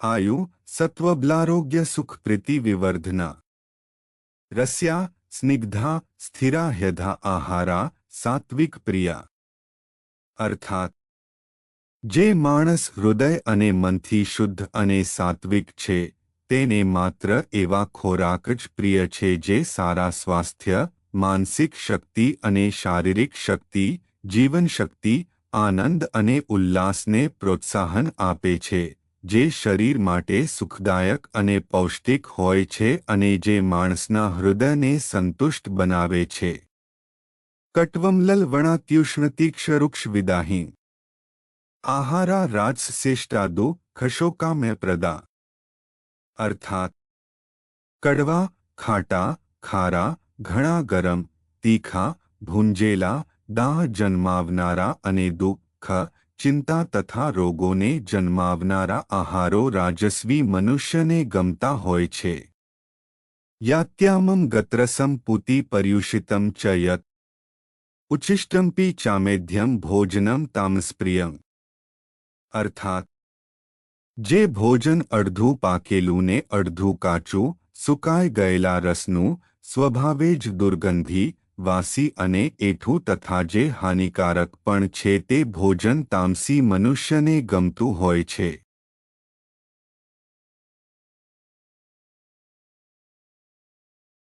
આયુ સત્વબલારોગ્ય સુખ પ્રીતિ વિવર્ધના રસ્યા સ્નિગ્ધા સ્થિરા હ્યધા આહારા સાત્વિક પ્રિયા અર્થાત જે માણસ હૃદય અને મનથી શુદ્ધ અને સાત્વિક છે તેને માત્ર એવા ખોરાક જ પ્રિય છે જે સારા સ્વાસ્થ્ય માનસિક શક્તિ અને શારીરિક શક્તિ જીવન શક્તિ આનંદ અને ઉલ્લાસને પ્રોત્સાહન આપે છે જે શરીર માટે સુખદાયક અને પૌષ્ટિક હોય છે અને જે માણસના હૃદયને સંતુષ્ટ બનાવે છે. કટ્વમલલ વણાત્યુષ્ણતીક્ષરુક્ષ વિદાહી. આહારા રાજશેષ્ટાદો ખશોકામ્ય પ્રદા. અર્થાત, કડવા, ખાટા, ખારા, ઘણા ગરમ, તીખા, ભૂંજેલા, દાહ જન્માવનારા અને દુઃખ ચિંતા તથા રોગોને જન્માવનારા આહારો રાજસ્વી મનુષ્યને ગમતા હોય છે. યાત્યામમ ગત્રસમ પૂતિ પર્યુષિતમ ચ યત. ઉચ્છિષ્ટમપી ચામેધ્યમ ભોજનમ તામસ્પ્રિયમ અર્થાત, જે ભોજન અડધું પાકેલું ને અડધું કાચું, સુકાઈ ગયેલા રસનું, સ્વભાવે જ દુર્ગંધી વાસી અને એઠું તથા જે હાનિકારક પણ છે તે ભોજન તામસી મનુષ્યને ગમતું હોય છે.